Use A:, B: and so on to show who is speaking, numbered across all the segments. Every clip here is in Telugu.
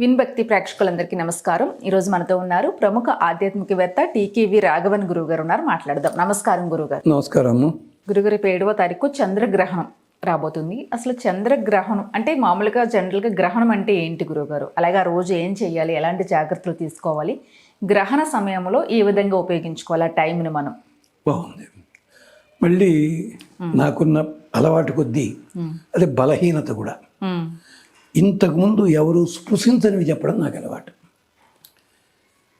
A: విన్భక్తి ప్రేక్షకులందరికీ నమస్కారం. ఈరోజు మనతో ఉన్నారు ప్రముఖ ఆధ్యాత్మికవేత్త టీకేవి రాఘవన్ గురువు గారు ఉన్నారు. మాట్లాడదాం. నమస్కారం గురుగారు
B: నమస్కారము.
A: గురుగారు ఏడవ తారీఖు చంద్రగ్రహణం రాబోతుంది. అసలు చంద్రగ్రహణం అంటే మామూలుగా జనరల్గా గ్రహణం అంటే ఏంటి గురుగారు అలాగే ఆ రోజు ఏం చేయాలి? ఎలాంటి జాగ్రత్తలు తీసుకోవాలి? గ్రహణ సమయంలో ఏ విధంగా ఉపయోగించుకోవాలి? ఆ టైంని మనం.
B: బాగుంది. మళ్ళీ నాకున్న అలవాటు కొద్దీ అది బలహీనత కూడా. ఇంతకుముందు ఎవరు స్పృశించనివి చెప్పడం నాకు అలవాటు.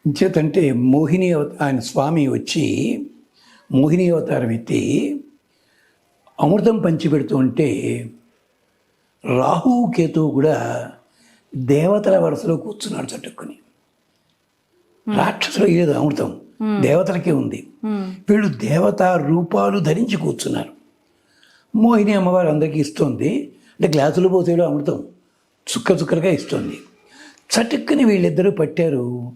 B: చేతంటే మోహిని ఆయన స్వామి వచ్చి మోహిని అవతారం ఎత్తి అమృతం పంచిపెడుతూ ఉంటే రాహు కేతువు కూడా దేవతల వరుసలో కూర్చున్నాడు చట్టుకుని రాక్షసులు లేదు అమృతం. దేవతలకే ఉంది. వీళ్ళు దేవతా రూపాలు ధరించి కూర్చున్నారు. మోహిని అమ్మవారు అందరికీ ఇస్తుంది. అంటే గ్లాసులు పోసేలో అమృతం. చుక్క చుక్కలుగా ఇస్తుంది. చటుక్కుని వీళ్ళిద్దరూ పట్టారు.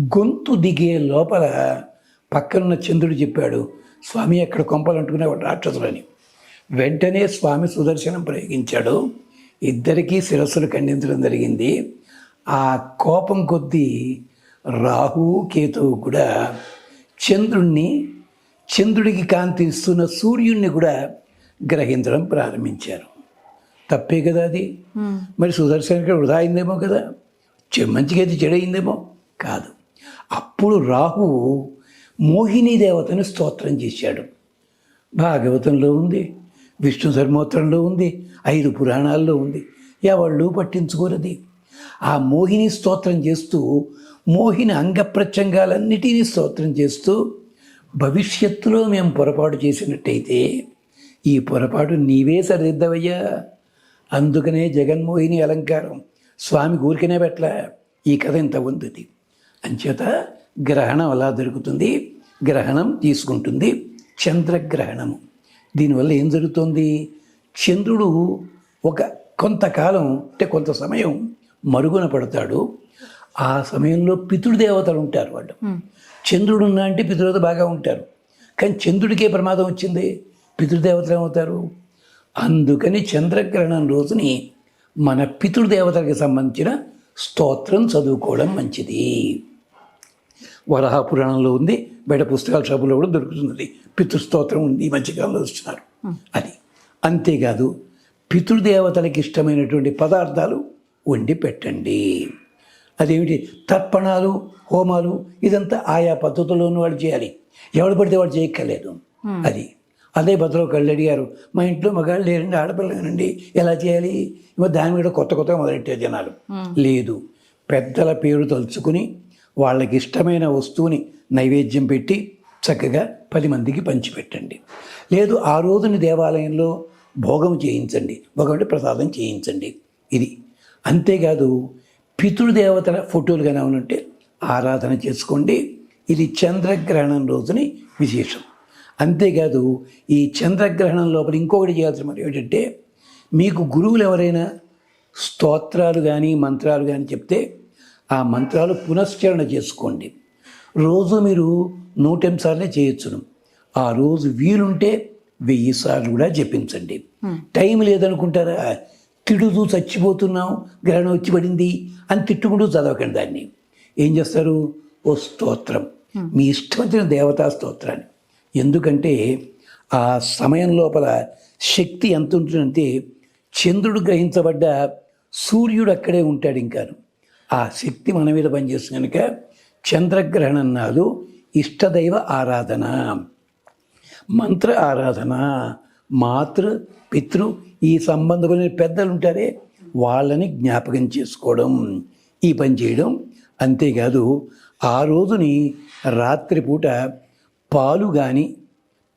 B: గొంతు దిగే లోపల పక్కనున్న చంద్రుడు చెప్పాడు స్వామి అక్కడ కొంపలు అంటుకునేవాడు రాక్షసులని వెంటనే స్వామి సుదర్శనం ప్రయోగించాడు. ఇద్దరికీ శిరస్సులు ఖండించడం జరిగింది. ఆ కోపం కొద్దీ రాహు కేతువు కూడా చంద్రుణ్ణి చంద్రుడికి కాంతి ఇస్తున్న సూర్యుణ్ణి కూడా గ్రహించడం ప్రారంభించారు. తప్పే కదా అది.
A: మరి
B: మరి సుదర్శనకి వృధా అయిందేమో కదా? చె- అయితే చెడయిందేమో? కాదు. అప్పుడు రాహు మోహిని దేవతను స్తోత్రం చేశాడు. భాగవతంలో ఉంది విష్ణు ధర్మోత్తరంలో ఉంది ఐదు పురాణాల్లో ఉంది. ఎవళ్ళు పట్టించుకోరది? ఆ మోహిని స్తోత్రం చేస్తూ మోహిని అంగప్రత్యంగాలన్నిటినీ స్తోత్రం చేస్తూ భవిష్యత్తులో మేము పొరపాటు చేసినట్టయితే ఈ పొరపాటు నీవే సరిదిద్దవయ్యా. అందుకనే జగన్మోహిని అలంకారం స్వామి ఊరికనే పెట్ల ఈ కథ ఇంత ఉంది అంచేత గ్రహణం అలా దొరుకుతుంది. గ్రహణం తీసుకుంటుంది. చంద్రగ్రహణము. దీనివల్ల ఏం జరుగుతుంది? చంద్రుడు ఒక కొంతకాలం అంటే కొంత సమయం మరుగున పడతాడు. ఆ సమయంలో పితృదేవతలు ఉంటారు వాళ్ళు. చంద్రుడు ఉన్నా అంటే పితృదేవత బాగా ఉంటారు. కానీ చంద్రుడికే ప్రమాదం వచ్చింది. పితృదేవతలు ఏమవుతారు? అందుకని చంద్రగ్రహణం రోజుని మన పితృదేవతలకు సంబంధించిన స్తోత్రం చదువుకోవడం మంచిది. వరాహ పురాణంలో ఉంది బయట పుస్తకాల షాపులో కూడా దొరుకుతుంది పితృస్తోత్రం ఉంది ఈ మధ్యకాలంలో వస్తున్నారు అది అంతేకాదు పితృదేవతలకు ఇష్టమైనటువంటి పదార్థాలు వండి పెట్టండి. అదేమిటి? తర్పణాలు హోమాలు ఇదంతా ఆయా పద్ధతుల్లో ఉన్న వాళ్ళు చేయాలి. ఎవడు పడితే వాడు చేయక్కర్లేదు. అది అదే భద్రలో కళ్ళు అడిగారు మా ఇంట్లో మగాళ్ళు లేరండి ఆడపిల్లనండి ఎలా చేయాలి? దాని మీద కొత్త కొత్తగా మొదలెట్టారు జనాలు. లేదు. పెద్దల పేరు తలుచుకుని వాళ్ళకి ఇష్టమైన వస్తువుని నైవేద్యం పెట్టి చక్కగా పది మందికి పంచిపెట్టండి. లేదు ఆ రోజుని దేవాలయంలో భోగం చేయించండి భోగం ప్రసాదం చేయించండి. ఇది అంతేకాదు పితృదేవతల ఫోటోలు కానీ ఉంటే ఆరాధన చేసుకోండి. ఇది చంద్రగ్రహణం రోజుని విశేషం. అంతేకాదు ఈ చంద్రగ్రహణం లోపల ఇంకొకటి చేయాల్సిన మరి ఏంటంటే మీకు గురువులు ఎవరైనా స్తోత్రాలు కానీ మంత్రాలు కానీ చెప్తే ఆ మంత్రాలు పునశ్చరణ చేసుకోండి. రోజు మీరు నూటెనిమిది సార్లే చేయొచ్చును. ఆ రోజు వీలుంటే వెయ్యి సార్లు కూడా జపించండి. టైం లేదనుకుంటారా? తిడుతూ చచ్చిపోతున్నాం గ్రహణం వచ్చి పడింది అని తిట్టుకుంటూ చదవకండి దాన్ని. ఏం చేస్తారు? ఓ స్తోత్రం. మీ ఇష్టం వచ్చిన దేవతా స్తోత్రాన్ని. ఎందుకంటే ఆ సమయం లోపల శక్తి ఎంత ఉంటుందంటే చంద్రుడు గ్రహించబడ్డ సూర్యుడు అక్కడే ఉంటాడు ఇంకాను. ఆ శక్తి మన మీద పనిచేస్తుంది కనుక చంద్రగ్రహణం నాడు ఇష్టదైవ ఆరాధన. మంత్ర ఆరాధన. మాతృ పితృ ఈ సంబంధమైన పెద్దలు ఉంటారే వాళ్ళని జ్ఞాపకం చేసుకోవడం ఈ పని చేయడం. అంతేకాదు ఆ రోజుని రాత్రిపూట పాలు కానీ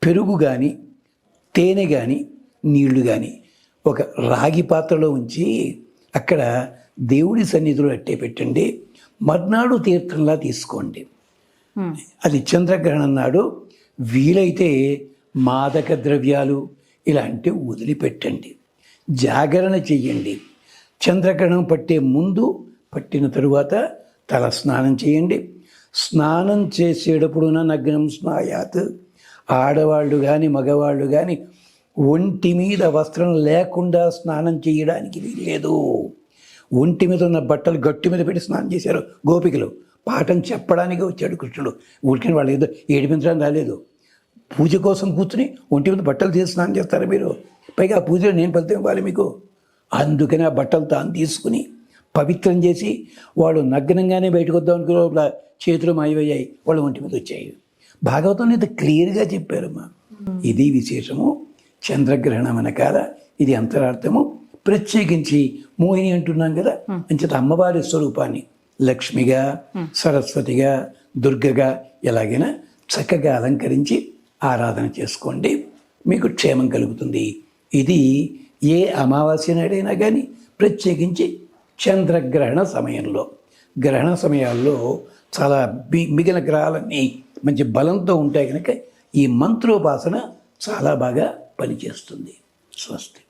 B: పెరుగు కానీ తేనె కానీ నీళ్ళు కానీ ఒక రాగి పాత్రలో ఉంచి అక్కడ దేవుడి సన్నిధిలో అట్టే పెట్టండి. మర్నాడు తీర్థంలా తీసుకోండి. అది చంద్రగ్రహణం నాడు వీలైతే మాదక ద్రవ్యాలు ఇలాంటివి వదిలిపెట్టండి. జాగరణ చెయ్యండి. చంద్రగ్రహణం పట్టే ముందు పట్టిన తరువాత తల స్నానం చేయండి స్నానం చేసేటప్పుడు నగ్నం స్నాయాత్. ఆడవాళ్ళు కానీ మగవాళ్ళు కానీ ఒంటి మీద వస్త్రం లేకుండా స్నానం చేయడానికి వీల్లేదు. ఒంటి మీద ఉన్న బట్టలు గట్టి మీద పెట్టి స్నానం చేశారు గోపికలు. పాఠం చెప్పడానికి వచ్చాడు కృష్ణుడు. ఊరికని వాళ్ళు ఏదో ఏడిపించడం రాలేదు. పూజ కోసం కూర్చుని ఒంటి మీద బట్టలు తీసి స్నానం చేస్తారా మీరు. పైగా ఆ పూజలో నేను ఫలితం ఇవ్వాలి మీకు. అందుకని ఆ బట్టలు తాను తీసుకుని పవిత్రం చేసి వాడు నగ్నంగానే బయటకు వద్దాం అనుకున్న లోపల చేతులు మాయమయ్యాయి వాళ్ళ ఒంటి మీద వచ్చాయి. భాగవతం ఇంత క్లియర్గా చెప్పారమ్మా ఇది విశేషము. చంద్రగ్రహణం వెనకాల ఇది అంతరార్థము. ప్రత్యేకించి మోహిని అంటున్నాం కదా అంచేత అమ్మవారి స్వరూపాన్ని. లక్ష్మిగా సరస్వతిగా దుర్గగా ఎలాగైనా చక్కగా అలంకరించి ఆరాధన చేసుకోండి. మీకు క్షేమం కలుగుతుంది. ఇది ఏ అమావాస్య నాడైనా కానీ ప్రత్యేకించి చంద్రగ్రహణ సమయంలో. గ్రహణ సమయాల్లో చాలా మిగిలిన గ్రహాలన్నీ మంచి బలంతో ఉంటాయి కనుక ఈ మంత్రోపాసన చాలా బాగా పనిచేస్తుంది. స్వస్తి.